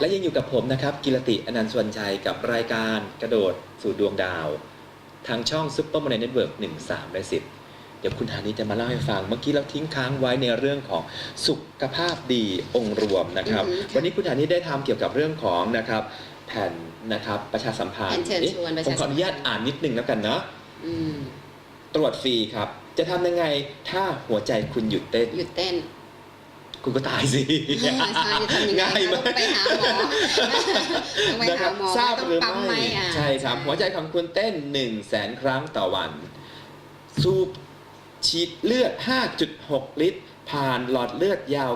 และยังอยู่กับผมนะครับ กิรติอนันต์สวนชัยกับรายการกระโดดสู่ดวงดาว ทางช่องซุปเปอร์ม n น y เน็ตเวิร์กหนึ่งสามและสิบเดี๋ยวคุณธานิจะมาเล่าให้ฟัง เมื่อกี้เราทิ้งค้างไว้ในเรื่องของสุขภาพดีองค์รวมนะครับอือฮึค่ะวันนี้คุณธานิได้ทำเกี่ยวกับเรื่องของนะครับแผ่นนะครับประชาสัมพันธ์แผ่นเชิญชวนประผมชาขออนุญาตสัมพันธ์อ่านนิดนึงแล้วกันเนาะอืมตรวจฟรีครับ จะทำยังไงถ้าหัวใจคุณหยุดเต้นหยุดเต้น คุณก็ตายสิใช่ใช่ทำยังไงง่ายคะมาต้อกงไปหาหมอต้องไปนะคหารับหมอทราบต้องหรือปั๊มไหมไม่อะใช่ครับหัวใจของคุณเต้น1นึ่งแสนครั้งต่อวัน สูบฉีดเลือด 5.6 ลิตร ผ่านหลอดเลือดยาว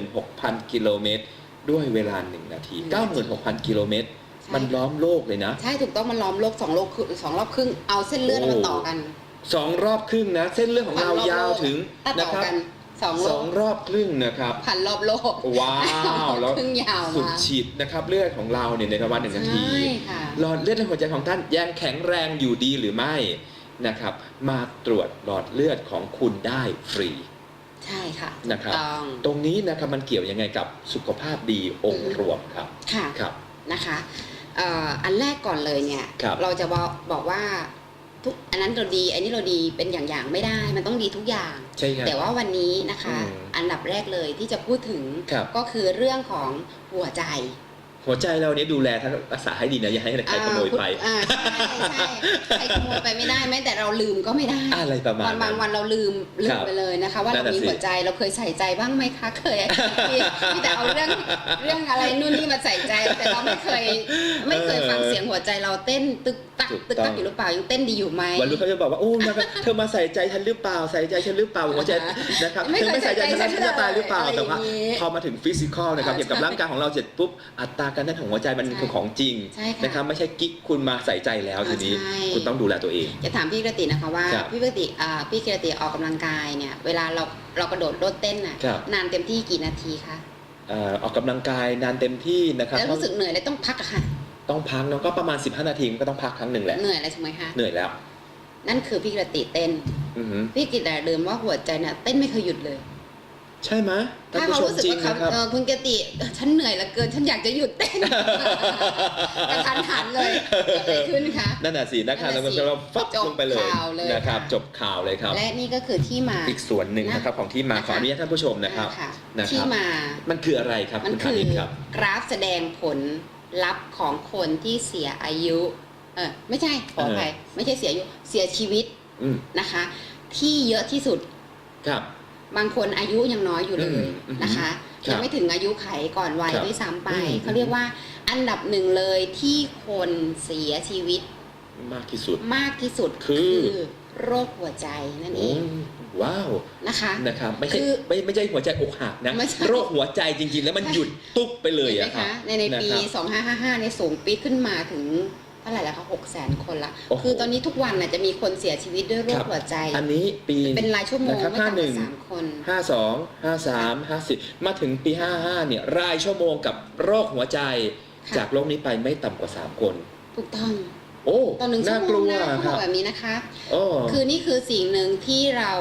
96,000 กิโลเมตร ด้วยเวลา 1 นาที 96,000 กิโลเมตร มันล้อมโลกเลยนะ ใช่ถูกต้องมันล้อมโลกสองโลกคือสองรอบครึ่งเอาเส้นเลือดแล้วมาต่อกันสองรอบครึ่งนะ เส้นเลือดของเราพันรอบยาวถึงถ้านะต่อครับกัน สองโลสอกงรอบครึ่งนะครับพันรอบโลกว้าวแล้วครึ่งยาวสุดมาฉีดนะครับเลือดของเราเนี่ยในประมาณหนึ่งนาทีใช่ค่ะ หลอดเลือดในหัวใจของท่านยังแข็งแรงอยู่ดีหรือไม่นะครับ มาตรวจหลอดเลือดของคุณได้ฟรี ใช่ค่ะนะครับ ถูกต้องตรงนี้นะครับมันเกี่ยวยังไงกับสุขภาพดีองค์รวมครับค่ะ ครับ นะคะเอ่ออันแรกก่อนเลยเนี่ย ครับเราจะบอกบอกว่า ทุกอันนั้นเราดี อันนี้เราดีเป็นอย่างๆไม่ได้ มันต้องดีทุกอย่าง ใช่ครับ แต่ว่าวันนี้นะคะ อืมอันดับแรกเลยที่จะพูดถึงครับ ก็คือเรื่องของหัวใจ หัวใจเราเนี่ยดูแลทั้งรักษาให้ดีนะอย่าให้ใครขโมยไปอ่าใช่ใช่ใครขโมยไปไม่ได้แม้แต่เราลืมก็ไม่ได้อะไรประมาณวันบางวันเราลืมลืครัมบไปเลยนะคะ ว่านั่เรานน่ะมีสิหัวใจเราเคยใส่ใจบ้างไหมคะเคยมีมีแต่เอาเรื่องเรื่องอะไรนู่นนี่มาใส่ใจ แต่เราไม่เคยไม่เคยฟังเสียงหัวใจเราเต้นตึกตักถูกตึกต้ตัอกงอยู่หรือเปล่ายังเต้นดีอยู่ไหมวันรู้เขาจะบอกว่าโอ้มาเธอมาใส่ใจฉันหรือเปล่าใส่ใจฉันหรือเปล่าหัวใจนะครับไม่เธอเคยไม่ใส่ใจฉันใส่ใจฉันจะตายหรือเปล่าอะไรแต่ว่าอย่างนี้พอมาถึงฟิสิกอลนะครับอ่าเกี่ยวกับใช่ร่างกายของเราเสร็จปุ๊บอัตราการเต้นของหัวใจมันใช่คือของจริงใช่ค่ะนะครับไม่ใช่กิ๊กคุณมาใส่ใจแล้วทีนี้ ใช่ คุณต้องดูแลตัวเอง จะถามพี่กระตินะคะว่าครับพี่กระติอ่าพี่กระติออกกำลังกายเนี่ยเวลาเราเรากระโดดโลดเต้นน่ะครับ นานเต็มที่กี่นาทีคะเอ่อออกกำลังกายนานเต็มที่นะครับแล้วรู้สึกเหนื่อยเลยต้องพักอะค่ะต้องพักเนาะก็ประมาณ 15 นาทีมันก็ต้องพักครั้งหนึ่งแหละ เหนื่อยเลยใช่ไหมคะเหนื่อยแล้วนั่นคือพี่กระติเต้น อือหือพี่กิตแต่ลืมว่าหัวใจเนี่ยเต้นไม่เคยหยุดเลย ใช่ไหมท่านถ้าผู้เขาชมรู้สึกจริงว่าเขานะครับเออคุณกติฉันเหนื่อยเหลือเกิน ฉันอยากจะหยุดเต้นกระทันหันเลยเกิดอะไรขึ้นคะนั่นน่ะสินะครับนั่แล้วนน่ะสิเราฟับจบลงไปเลยข่าวเลยนะครับค่ะจบข่าวเลยครับ และนี่ก็คือที่มาอีกส่วนหนึ่งนะครับของที่มานะคะขออนุญาตท่านผู้ชมนะครับอ่าค่ะนะครับที่มามันคืออะไรครับมันคุณคืธาอนิตครับกราฟแสดงผลลัพธ์ของคนที่เสียอายุเออไม่ใช่ขออภัยไม่ใช่เสียอายุเสียชีวิตอืมนะคะ ที่เยอะที่สุดครับ บางคนอายุยังน้อยอยู่เลยอืมอืมนะคะครับยังไม่ถึงอายุไขก่อนวัยครับด้วยซ้ำไป อืม เขาเรียกว่าอันดับหนึ่งเลยที่คนเสียชีวิตมากที่สุด มากที่สุดคือ โรคหัวใจนั่นเอโอ้งว้าว นะคะ นะครับ ไม่ใช่คือไม่ไม่ใช่หัวใจอกหักนะ ไม่ใช่ โรคหัวใจจริง ๆ แล้วมันหยุดตุ๊บไปเลยเห็นไหมอะครับคะในในปี นะครับ 2555ในยสูงปีดขึ้นมาถึงเท่าไหร่แล้วคะ6แสนคนละ โอ้โห คือตอนนี้ทุกวันน่ะจะมีคนเสียชีวิตด้วยโรคครับหัวใจ อันนี้ปีเป็นรายชั่วโมงนะครับไม่ต่ำกว่า51สามคน ห้าสองห้าสามห้าสิบมาถึงปีห้าห้าเนี่ยรายชั่วโมงกับโรคหัวใจ ค่ะ จากโลกนี้ไปไม่ต่ำกว่าสามคน ถูกต้องโอ้ต่อหนึ่งชั่น่าวโมกลังวนะเขาคบรัอบกแบบนี้นะคะ โอ้คือนี่คือสิ่งหนึ่งที่เรา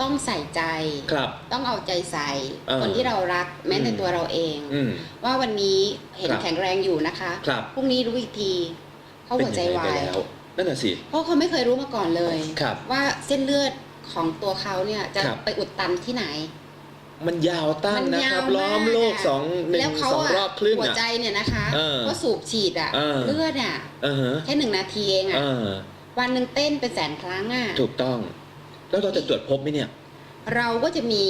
ต้องใส่ใจ ครับ ต้องเอาใจใส่ เออคนที่เรารักแม้แต่อืม ตัวเราเอง อืม ว่าวันนี้เห็นครับ แข็งแรงอยู่นะคะ ครับ พรุ่งนี้รู้อีกที เขาหัวใจเป็นวายังไงยไปแล้วนั่นน่ะสิเพราะเขาไม่เคยรู้มาก่อนเลยครับว่าเส้นเลือดของตัวเขาเนี่ยจะครับไปอุดตันที่ไหน มันยาวตั้งมันนะยาควรับมากล้อมโลกสองหนึ่แล้วงเขาสองอะรอบครึ่งหัวอะใจเนี่ยนะคะเออก็สูบฉีดอะเออเลือดอะเออฮะแค่หนึ่งนาทีเองเออะอวันหนึ่งเต้นเป็นแสนครั้งอะถูกต้อง แล้วเราจะตรวจพบไหมเนี่ย เราก็จะมี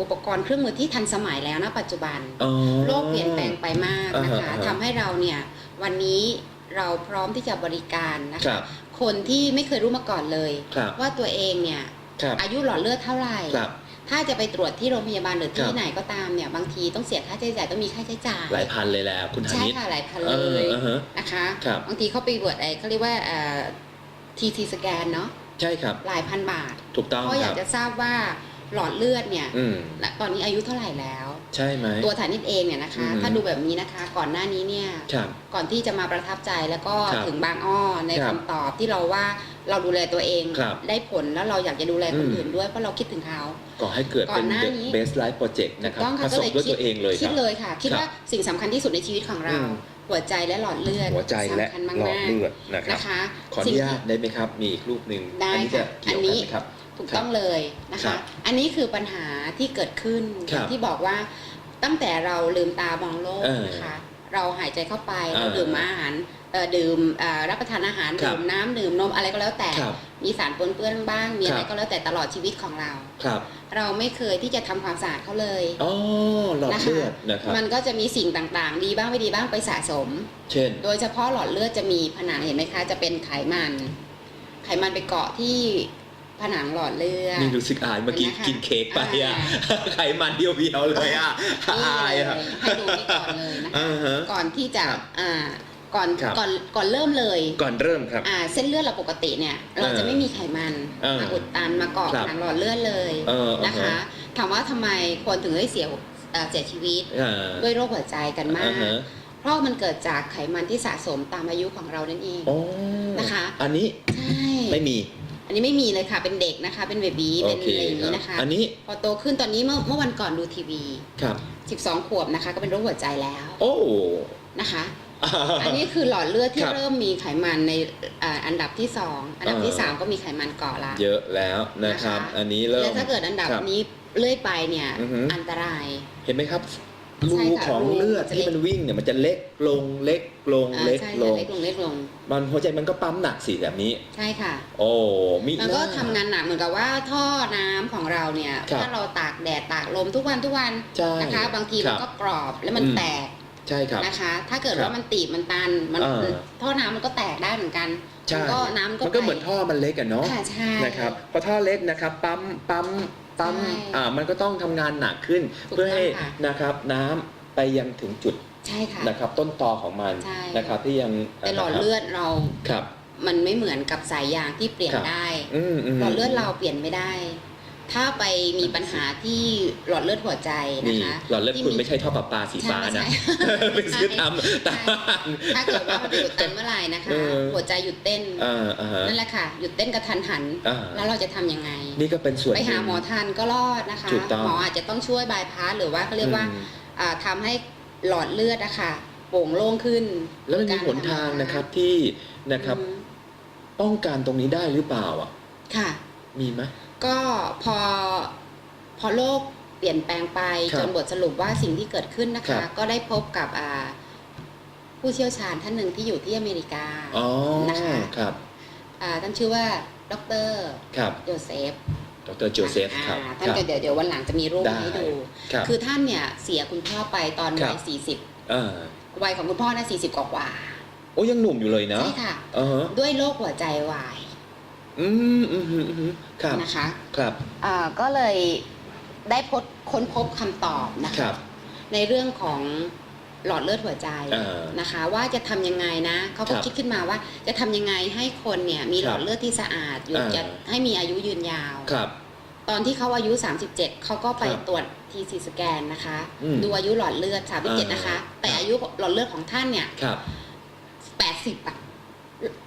อุปกรณ์เครื่องมือที่ทันสมัยแล้วนะปัจจุบันอ๋อโลกเปลี่ยนแปลงไปมากนะอ่าคะฮะอ่าฮะทำให้เราเนี่ยวันนี้ เราพร้อมที่จะบริการนะครัคะบคนที่ไม่เคยรู้มาก่อนเลย ครับ ว่าตัวเองเนี่ยครับอายุหลอดเลือดเท่าไหร่ ครับ ถ้าจะไปตรวจที่โรงพยาบาลหรือคที่รับไหนก็ตามเนี่ยบางทีต้องเสียค่าใช้จ่ายต้องมีค่าใช้จ่ายหลายพันเลยแล้วคุณธาใช่นิตค่ะหลายพันเอเลอยอ่าฮะ นะคะครับ บางทีเขาไปตรวจไอ้เขาเรียกว่าทีทีสแกนเนาะใช่ครับ หลายพันบาทถูกต้องเพราะอคยารักบ จะทราบว่าหลอดเลือดเนี่ยอืม ณตอนนี้อายุเท่าไหร่แล้ว ใช่ไหม ตัวฐานิตเองเนี่ยนะคะ อือหือถ้าดูแบบนี้นะคะ ก่อนหน้านี้เนี่ยครับก่อนที่จะมาประทับใจแล้วก็ครับถึงบางอ้อในครัคำบตอบที่เราว่าเราดูแลตัวเองครับได้ผลแล้วเราอยากจะดูแลคนอืม อื่นด้วยเพราะเราคิดถึงเขา ก่อให้เกิดก่เป็อนน หน้า The นี้ Best Life Project นะครับต้องปค่ะระสบด้วยตัวเองเลยคคิรัดบเลยค่ะ คิดครับว่าสิ่งสำคัญที่สุดในชีวิตของเรา อืม หัวใจและหลอดเลือดหัวใจและสำคัญมากหลอดๆเลือดนะครับ นะคะขออสิ่นุงญาที่ตได้ไหมครับ มีอีกรูปหนึ่งได้อันี้จะค่ะเกี่ยวอันนี้ กันไหมครับ ถูกต้องเลยนะครัคะ บอันนี้คือปัญหาที่เกิดขึ้นครับที่บอกว่าตั้งแต่เราลืมตามองโลกเออนะคะเราหายใจเข้าไปเออเราดื่มอาหารเอ่อดื่มเอ่อรับประทานอาหารครับดื่มน้ำดื่มนมอะไรก็แล้วแต่ ครับมีสารปนเปื้อนบ้าง มีอะไรครับก็แล้วแต่ตลอดชีวิตของเรา ครับเราไม่เคยที่จะทำความสะอาดเขาเลยอ๋อหลอดนะคะเลือดนะครับ มันก็จะมีสิ่งต่างๆ ดีบ้างไม่ดีบ้างไปสะสม เช่น โดยเฉพาะหลอดเลือดจะมีผนังเห็นไหมคะ จะเป็นไขมัน ไขมันไปเกาะที่ ผนังหลอดเลือด นี่รู้สึกอายเมื่อกี้เห็นไหมคะกินเค้กไปอะ ไขมันเดียวๆเลยอะนี่อายเลยอะ ให้ดูนี่ก่อนเลยนะคะ อ่าฮะ ก่อนที่จะครับอ่าก่อนครับ ก่อนก่อนเริ่มเลยก่อนเริ่มครับ อ่าเส้นเลือดเราปกติเนี่ย เราจะไม่มีไขมันเออมาอุดตันมาเกาะครับ ผนังหลอดเลือดเลยเออนะคะ ถามว่าทำไมคนถึงได้เสียเอ่อเสียชีวิตอ่าด้วยโรคหัวใจกันมาอ่าก ฮะเพราะมันเกิดจากไขมันที่สะสมตามอายุของเรานั่นเอง โอ้นะคะ อันนี้ใช่ ไม่มี อันนี้ไม่มีเลยค่ะ เป็นเด็กนะคะ เป็นเบบีโอเป็นเคอะไรอย่างครันี้บนะคะ อันนี้พอโตขึ้นตอนนี้เมื่อเมื่อวันก่อนดูทีวี ครับ 12 ขวบนะคะ ก็เป็นโรคหัวใจแล้วโอ้ นะคะ อันนี้คือหลอดเลือดที่ครับเริ่มมีไขมันในอ่าอันดับที่2อันดับที่เออ3ก็มีไขมันเกาะละ เยอะแล้วนะครับ นะคะ อันนี้เริ่และมถ้าเกิดอันดับครับนี้เลื่อยไปเนี่ย อือหืออั อันตราย เห็นไหมครับ รูใช่ค่ะของรูเลือดจะเล็ที่กมันวิ่งเนี่ยมันจะเล็กลงเล็กลงอ่าเล็กใช่ลค่ะงเล็กลงเล็กลง มันหัวใจมันก็ปั๊มหนักสิแบบนี้ ใช่ค่ะ โอ้มิแล้วก็น่ทำงานหนักเหมือนกับว่าท่อน้ำของเราเนี่ยครับถ้าเราตากแดดตากลมทุกวันทุกวันใช่นะคะ บางทีคมัรันบก็กรอบแล้วมันอืมแตกใช่ครับนะคะ ถ้าเกิดครับว่ามันตีบมันตันมันเออท่อน้ำมันก็แตกได้เหมือนกันใช่มันก็น้ำก็มันก็ไปเหมือนท่อมันเล็กอะเนาะค่ะใช่นะครับพอท่อเล็กนะครับปั๊มปั๊ม ปั๊มใช่อ่ามันก็ต้องทำงานหนักขึ้น ถูกเพื่อให้ต้องค่ะ นะครับน้ำไปยังถึงจุดใช่ค่ะ นะครับ ต้นตอของมันใช่ นะครับ ที่ยังแต่หลอดเลือดเรา ครับ มันไม่เหมือนกับสายยางที่เปลี่ยนครับ ได้ อืมมหลอดเลือดเราเปลี่ยนไม่ได้ ถ้าไปมีปัญหาที่หลอดเลือดหัวใจนะนี่คะหลอดเลือดที่คุณมีไม่ใช่ท่อประปาสีฟ้านะใช่ไปซื้อตามตามบ้าน ถ้าเกิดว่ามันไปอุดตันเมื่อไหร่นะคะ เออ หัวใจหยุดเต้น อ่าอ่าฮะ นั่นแหละค่ะ หยุดเต้นกระทันหัน อ่า แล้วเราจะทำยังไง นี่ก็เป็นส่วนไปหานึ่งหมอทันก็รอดนะคะ ถูกต้อง หมออาจจะต้องช่วยบายพาสหรือว่าเขาเรียกว่าอืม อ่าทำให้หลอดเลือดอะค่ะโป่งโล่งขึ้นแล้วมันมีหนทางนะครับที่นะครับอืมป้องกันตรงนี้ได้หรือเปล่าอะค่ะ มีไหม ก็พอพอโลกเปลี่ยนแปลงไปครับจนบทสรุปว่าสิ่งที่เกิดขึ้นนะครัคะ บ ก็ได้พบกับอ่าผู้เชี่ยวชาญท่านหนึ่งที่อยู่ที่อเมริกา อ๋อนะคะ ครับอ่าท่านชื่อว่าดรครับโจเซฟดรโจเซฟครับอ่าท่านครับก็เดี๋ยวเดี๋ยววันหลังจะมีรูปได้ ให้ดู ครับคือท่านเนี่ยเสียคุณพ่อไปตอนครัวับยสี่สิบเออวัยของคุณพ่อนะสี่สิบกว่าโอ้ยังหนุ่มอยู่เลยๆนะใช่ค่ะเออฮะด้วยโรคหัวใจวาย อืมอืมอืมอืมครับนะคะครับอ่าก็เลยได้พบค้นพบคำตอบนะคคะรับ ในเรื่องของหลอดเลือดหัวใจอ่านะคะ ว่าจะทำยังไงนะเขาก็ครับคิดขึ้นมาว่าจะทำยังไงให้คนเนี่ยมีหลอดเลือดที่สะอาดอยู่อ่าจะให้มีอายุยืนยาว ครับ ตอนที่เขาอายุ 37 เขาก็ไปครับตรวจทีซีสแกนนะคะ อืมดูอายุหลอดเลือด 37 นะคะอ่าแต่อายุหลอดเลือดของท่านเนี่ย ครับ 80อะ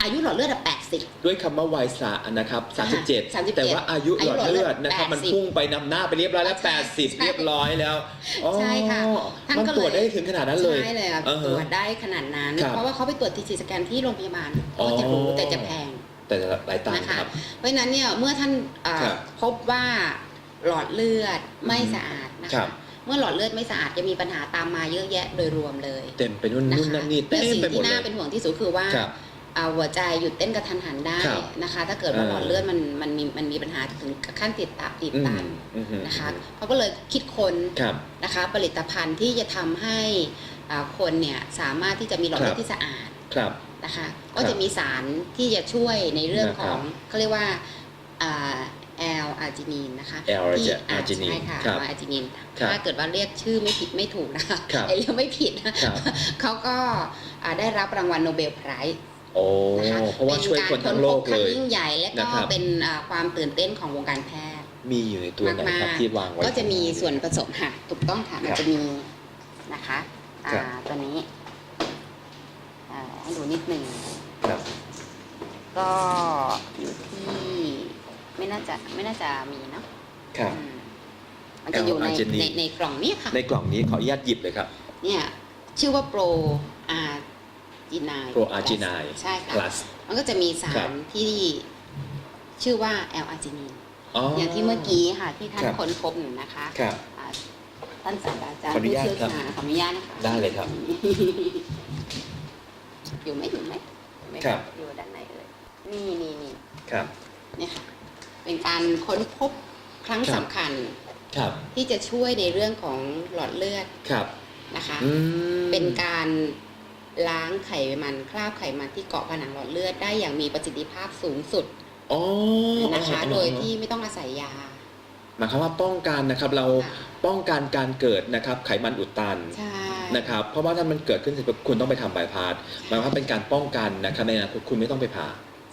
อายุหลอดเลือดอะ80 ด้วยคำว่าวัยสะนะครับ 37 37แต่ว่าอายุหลอดเลือดนะครับ80มันพุ่งไปนำหน้าไปเรียบร้อยแล้วใช่80 เรียบร้อยแล้วอ๋อใช่ค่ะท่านมันก็ตรวจเลยได้ถึงขนาดนั้นเลยใช่เลยอะอ่าฮะตรวจได้ขนาดนั้นครับเพราะว่าเขาไปตรวจทีซีสแกนที่โรงพยาบาลอ๋อเขาจะรู้แต่จะแพงแต่หลายตังค์นะคะครับเพราะฉะนั้นเนี่ยเมื่อท่านอ่าครับพบว่าหลอดเลือดไม่อืมสะอาดนะครัคะบเมื่อหลอดเลือดไม่สะอาดจะมีปัญหาตามมาเยอะแยะโดยรวมเลย เต็มไปนู่นนะนู่นคะนั่นนี่เต็และมสิ่งไปหมที่ดเลน่ายเป็นห่วงที่สุดคือว่าครับอ่า หัวใจหยุดเต้นกระทันหันได้ครับนะคะ ถ้าเกิดว่าเออหลอดเลือดมันมันมีมันมีปัญหาถึงขั้นติดตับติดอืมตันอืมอืมนะคะเขาก็เลยคิดค้นครับนะคะผลิตภัณฑ์ที่จะทำให้อ่าคนเนี่ยสามารถที่จะมีหลอดเลือครัดบที่สะอาดครับนะคะ ก็จะมีสารที่จะช่วยในเรื่องของเขาเรียกว่าแอลอาร์จินีนนะคะแอลที่อาร์จินีนใช่ค่ะครับอาร์จินีนครับถ้าเกิดว่าเรียกชื่อไม่ผิดไม่ถูกนะคะครับไอเรื่องไม่ผิดนะครับเขาก็อ่าได้รับรางวัลโนเบลไพรส์ โอ้นะคะเพราะว่าช่วยคนทั้งโลกป็นารเลยค้นพบครั้งยิ่งใหญ่และนะก็ครับ เป็นอ่าความตื่นเต้นของวงการแพทย์ มีอยู่ในตัวไหนครับมากๆ ที่วางไว้ ก็จะมีส่วนผสมค่ะถูกต้องค่ะมันครับจะมีนะคะอ่าครับ ตัวนี้อ่าให้ดูนิดหนึ่ง ครับก็อยู่ที่ไม่น่าจะไม่น่าจะมีเนาะครับ อืมมันจะอยู่ใน L-arginine ในในกล่องเนี้ค่ะในกล่องนี้ขออนุญาตหยิบเลยครับ เนี่ยชื่อว่าโปรอา จีนาย Pro Arginine ใช่ค่ะ plus มันก็จะมีสาครัรบ ที่ชื่อว่าแอลอาร์จินีนอ๋อออย่างที่เมื่อกี้ค่ะที่ท่านครับ ค้นพบอยู่นะคะครับ อ่าท่านศาสตราจารย์ขออนุผู้ญาตเชี่ยวครับชาญขออนุญาตนะคะได้เลยครับอยู่ไหมอยู่ไหมอยู่ไหมครับ อยู่ด้านในเลยนี่นี่นี่ครับ เนี่ยค่ะเป็นการค้นพบครั้งครับ สำคัญครับที่จะช่วยในเรื่องของหลอดเลือดครับนะคะ อืมเป็นการ ล้างไขมันคราบไขมันที่เกาะผนังหลอดเลือดได้อย่างมีประสิทธิภาพสูงสุดอ๋อนะคะอ๋อโดยที่ไม่ต้องอาศัยยาหมายความว่าป้องกันนะครับเราค่ะป้องกันการเกิดนะครับไขมันอุดตันใช่นะครับเพราะว่าถ้ามันเกิดขึ้นเสร็จปุ๊บคุณต้องไปทำบายพาสหมายความว่าเป็นการป้องกันนะครับในอนาคตคุณไม่ต้องไปผ่า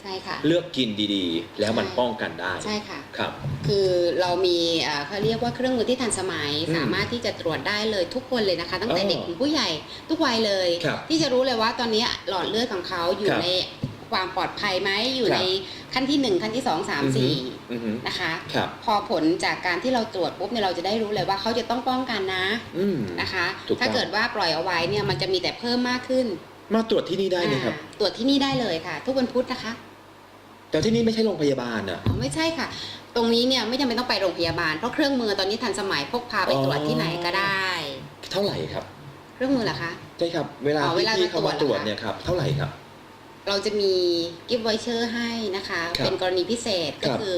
ใช่ค่ะ เลือกกินดีๆ แล้วมันใช่ป้องกันได้ใช่ค่ะ ครับ คือเรามีเอ่อเขาเรียกว่าเครื่องมือที่ทันสมัย อืมสามารถที่จะตรวจได้เลยทุกคนเลยนะคะ ตั้งแต่อ๋อเด็กถึงผู้ใหญ่ทุกวัยเลย ครับที่จะรู้เลยว่าตอนนี้หลอดเลือดของเขาอยู่ครับในความปลอดภัยไหมอยู่ครับ ในขั้นที่หนึ่งขั้นที่สองสามอือฮึสี่อือฮึนะคะ ครับ พอผลจากการที่เราตรวจปุ๊บเนี่ยเราจะได้รู้เลยว่าเขาจะต้องป้องกันนะอืม นะคะ ถูกต้อง ถ้าเกิดว่าปล่อยเอาไว้เนี่ยมันจะมีแต่เพิ่มมากขึ้นมาตรวจที่นี่ได้ไหมครับ อ่าตรวจที่นี่ได้เลยค่ะ ทุกวันพุธนะคะ แต่ที่นี่ไม่ใช่โรงพยาบาลอะ อ๋อไม่ใช่ค่ะ ตรงนี้เนี่ยไม่จำเป็นต้องไปโรงพยาบาล เพราะเครื่องมือตอนนี้ทันสมัยพกพาไปอ๋อตรวจที่ไหนก็ได้ เท่าไหร่ครับ เครื่องมือเหรอคะ ใช่ครับ เวลาอ๋อเวที่ลาพี่เขามามาตตรรววจจ เนี่ยครับ เท่าไหร่ครับ เราจะมีกิฟต์ไวเชอร์ให้นะคะ ครับเป็นกรณีพิเศษครัก็บคือ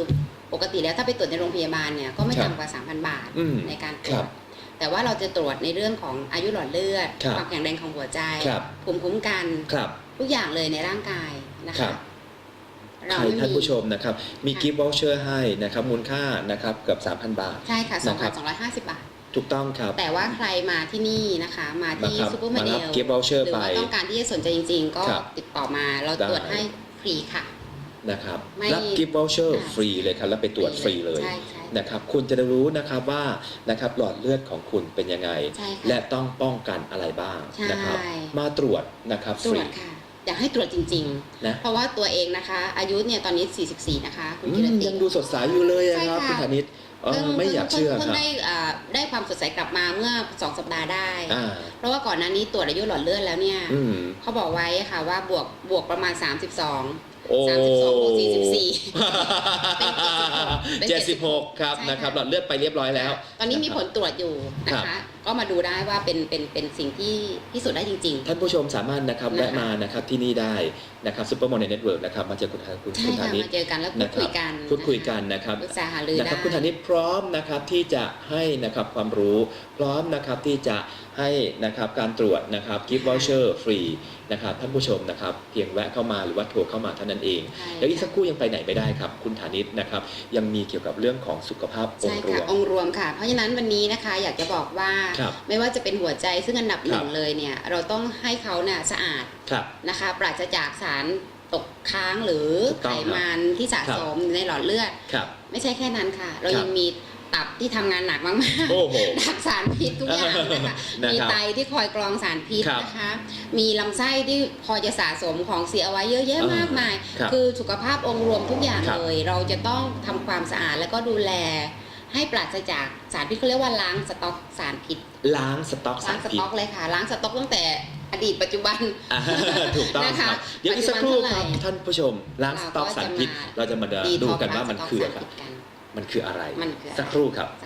ปกติแล้วถ้าไปตรวจในโรงพยาบาลเนี่ยก็ไม่ครับต่ำกว่า 3,000 บาทอืมในการตรครัวบจแต่ว่าเราจะตรวจในเรื่องของอายุหลอดเลือดครับความแข็งแรงของหัวใจครับ ภูมิคุ้มกัน ครับ ทุกอย่างเลยในร่างกายนะครัคะ บ เราใครไม่ท่านมี ผู้ชมนะครับ มีค่ะกิฟต์วอลเชอร์ให้นะครับ มูลค่านะครับเกือบ 3,000 บาท ใช่ค่ะนะครับ 2,250 บาท ถูกต้องครับ แต่ว่าใครมาที่นี่นะคะ มาที่นะครับซูเปอร์โมมาเดรับลกิฟต์วอลเชอหร์รือไปว่าต้องการที่จะสนใจจริงๆ ก็ครับติดต่อมาเราได้ ตรวจให้ฟรีค่ะ นะครับไม่รับกิฟต์วอลเชอร์ค่ะ ฟรีเลยครับแล้วไปตรวจฟรีเลย ใช่ใช่นะครับคุณจะได้รู้นะครับว่านะครับหลอดเลือดของคุณเป็นยังไง ใช่ค่ะ และต้องป้องกันอะไรบ้างใช่นะครับ มาตรวจนะครับตรฟวรีจค่ะ อยากให้ตรวจจริง นะ ๆ เพราะว่าตัวเองนะคะ อายุเนี่ยตอนนี้ 44 นะคะ คุณอืกิรมติ ยังดูสดใสอยู่เลยอะครับใช่คุณค่ะธนิตเออไม่อยากเชื่อเพิ่คงรับได้อ่าได้ความสดใสกลับมาเมื่อ 2 สัปดาห์ได้ อ่า เพราะว่าก่อนหน้านี้ตรวจอายุหลอดเลือดแล้วเนี่ยอืมเขาบอกไว้ค่ะว่าบวกบวกประมาณ 32 โอ้32บวก44เจ็ดสิบหกครับใช่ค่ะ นะครับหลอดเลือดไปเรียบร้อยแล้ว ตอนนี้มีผลตรวจอยู่นะครัคะ บ ก็มาดูได้ว่าเป็นเป็นเป็นสิ่งที่พิสูจน์ได้จริง ท่านผู้ชมสามารถนะครับนะคะ แวะมานะครับที่นี่ได้นะครับซูเปอร์โมเดลเน็ตเวิร์กนะครับมาเจอคุณธคุณๆ ใช่คุณธค่ะนิต มาเจอกันแล้วพูนะดคคุรัยกันพูดคุยกันนะครับ ปรึกษาหารือนะคได้รับคุณธนิตพร้อมนะครับที่จะให้นะครับความรู้พร้อมนะครับที่จะให้นะครับการตรวจนะครับกิฟต์วอลเชอร์ฟรีนะครับท่านผู้ชมนะครับเพียงแวะเข้ามาหรือว่าโทรเข้ามาเท่านั้นเอง ใช่แล้วอีกสักค่ะครู่ยังไปไหนไม่ได้ครับ คุณฐานิตนะครับยังมีเกี่ยวกับเรื่องของสุขภาพองใช่ค์รค่ะวม องค์รวมค่ะ เพราะฉะนั้นวันนี้นะคะอยากจะบอกว่าครับไม่ว่าจะเป็นหัวใจซึ่งอันดับหนึ่คงรับเลยเนี่ยเราต้องให้เขาเนี่ยสะอาดครับนะคะปราศจากสารตกค้างหรือถูกต้ไของครับมันที่สะครับสมในหลอดเลือดครับไม่ใช่แค่นั้นค่ะ เราครับยังมีตับที่ทำงานหนักมากๆโอ้โหดักสารพิษทุกอย่างนะคะนะครับมีไตที่คอยกรองสารพิษครับนะคะ มีลำไส้ที่คอยจะสะสมของเสียเอาไว้เยอะแยะอ่ามมากมายครับคือสุขภาพองค์รวมทุกอย่างครับเลย เราจะต้องทำความสะอาดแล้วก็ดูแล ให้ปราศจากสารพิษเขาเรียกว่าล้างสต็อกสารพิษล้างสต็อกสาล้างรสพิษต็อกเลยค่ะ ล้างสต็อกตั้งแต่อดีตปัจจุบัน อ่าถูกต้องนะคคะรับเดี๋ยวอีกสักครู่ปัจจุบันครับเท่าไหร่ท่านผู้ชมล้างสต็อกสารพิษเราจะมาดีดูท็อกกันว่ามันคือล้างอะไรสต็กสารพิษกัน มันคืออะไร มันคืออะไร สักครู่ครับ สัก